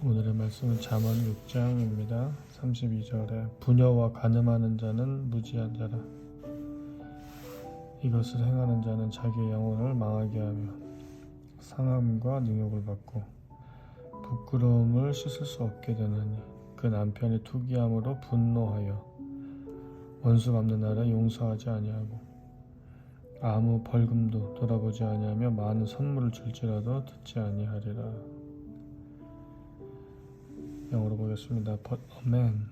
오늘의 말씀은 잠언 6장입니다. 32절에 부녀와 간음하는 자는 무지한 자라. 이것을 행하는 자는 자기의 영혼을 망하게 하며 상함과 능욕을 받고 부끄러움을 씻을 수 없게 되나니 그 남편이 투기함으로 분노하여 원수 갚는 날에 용서하지 아니하고 아무 벌금도 돌아보지 아니하며 많은 선물을 줄지라도 듣지 아니하리라. 영어로 보겠습니다. But a man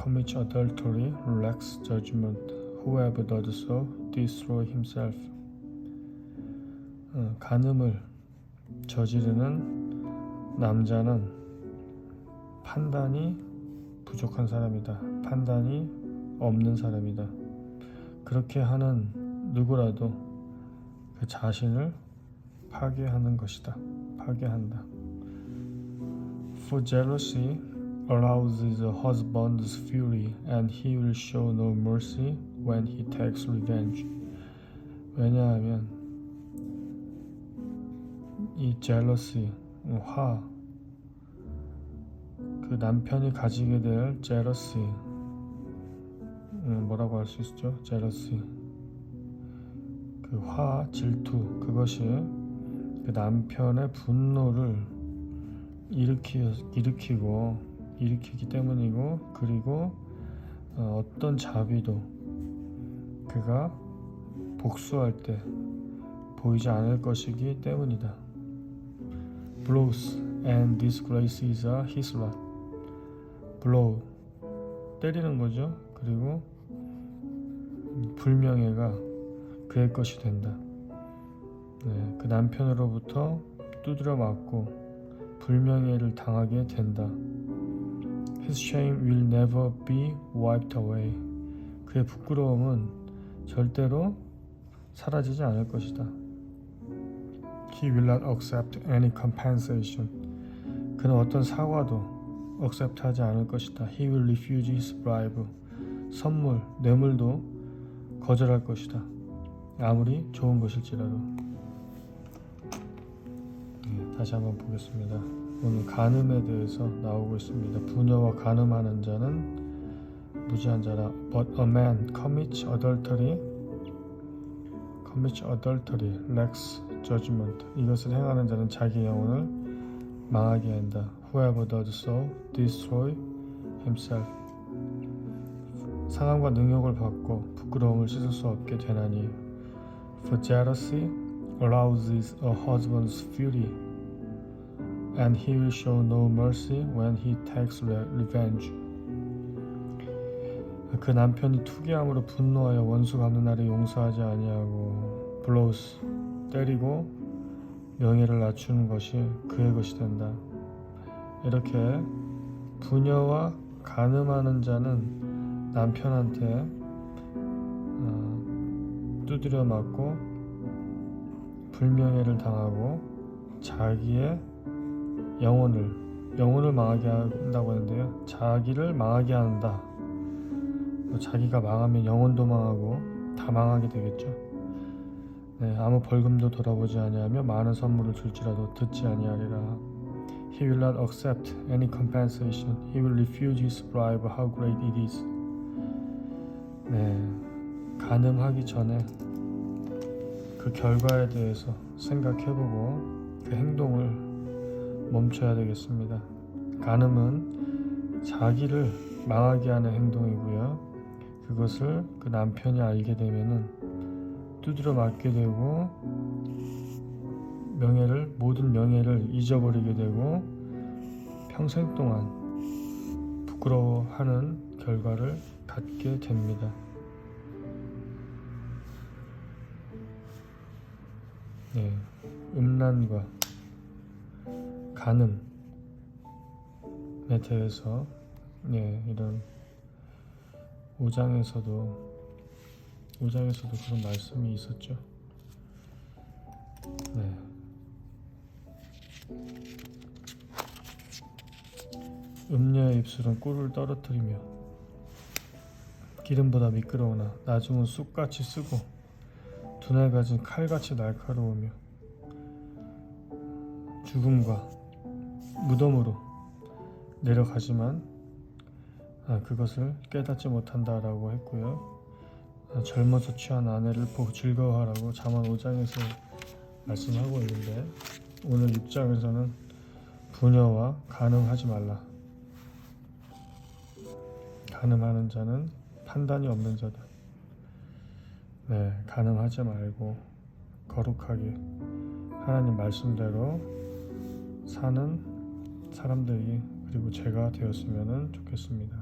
commits adultery lacks judgment. Whoever does so destroy himself. 어, 간음을 저지르는 남자는 판단이 부족한 사람이다. 판단이 없는 사람이다. 그렇게 하는 누구라도 그 자신을 파괴하는 것이다. 파괴한다. For jealousy arouses a husband's fury, and he will show no mercy when he takes revenge. 왜냐하면 이 jealousy, 화, 그 남편이 가지게 될 jealousy, 음, 뭐라고 할 수 있죠? jealousy. 그 화, 질투, 그것이 그 남편의 분노를 일으키, 일으키고 일으키기 때문이고 그리고 어, 어떤 자비도 그가 복수할 때 보이지 않을 것이기 때문이다. Blows and disgraces are his lot. blow 때리는 거죠. 그리고 불명예가 그의 것이 된다. 네, 그 남편으로부터 두드려 맞고 불명예를 당하게 된다. His shame will never be wiped away. 그의 부끄러움은 절대로 사라지지 않을 것이다. He will not accept any compensation. 그는 어떤 사과도 accept하지 않을 것이다. He will refuse his bribe. 선물, 뇌물도 거절할 것이다. 아무리 좋은 것일지라도. 네, 다시 한번 보겠습니다. 오늘 간음에 대해서 나오고 있습니다. 부녀와 간음하는 자는 무지한 자라. But a man commits adultery, commits adultery, lacks judgment. 이것을 행하는 자는 자기 영혼을 망하게 한다. Whoever does so destroy himself. 상함과 능욕을 받고 부끄러움을 씻을 수 없게 되나니. For jealousy arouses a husband's fury. And he will show no mercy when he takes re- revenge. 그 남편이 투기함으로 분노하여 원수 갚는 날에 용서하지 아니하고 blows 때리고 명예를 낮추는 것이 그의 것이 된다. 이렇게 부녀와 간음하는 자는 남편한테 어, 두드려 맞고 불명예를 당하고 자기의 영혼을 영혼을 망하게 한다고 하는데요. 자기를 망하게 한다. 뭐 자기가 망하면 영혼도 망하고 다 망하게 되겠죠. 네, 아무 벌금도 돌아보지 아니하며 많은 선물을 줄지라도 듣지 아니하리라. He will not accept any compensation. He will refuse his bribe. How great it is. 네, 가늠하기 전에 그 결과에 대해서 생각해보고 그 행동을 멈춰야 되겠습니다. 간음은 자기를 망하게 하는 행동이고요. 그것을 그 남편이 알게 되면은 두드려 맞게 되고 명예를 모든 명예를 잊어버리게 되고 평생 동안 부끄러워하는 결과를 갖게 됩니다. 네, 음란과 간음에 대해서 네, 이런 5장에서도 5장에서도 그런 말씀이 있었죠. 네. 음녀의 입술은 꿀을 떨어뜨리며 기름보다 미끄러우나 나중은 쑥같이 쓰고 두날 가진 칼같이 날카로우며 죽음과 무덤으로 내려가지만 아, 그것을 깨닫지 못한다라고 했고요. 아, 젊어서 취한 아내를 보고 즐거워하라고 잠언 5장에서 말씀하고 있는데 오늘 6장에서는 부녀와 간음하지 말라. 간음하는 자는 판단이 없는 자다. 네, 간음하지 말고 거룩하게 하나님 말씀대로 사는 사람들이 그리고 제가 되었으면 좋겠습니다.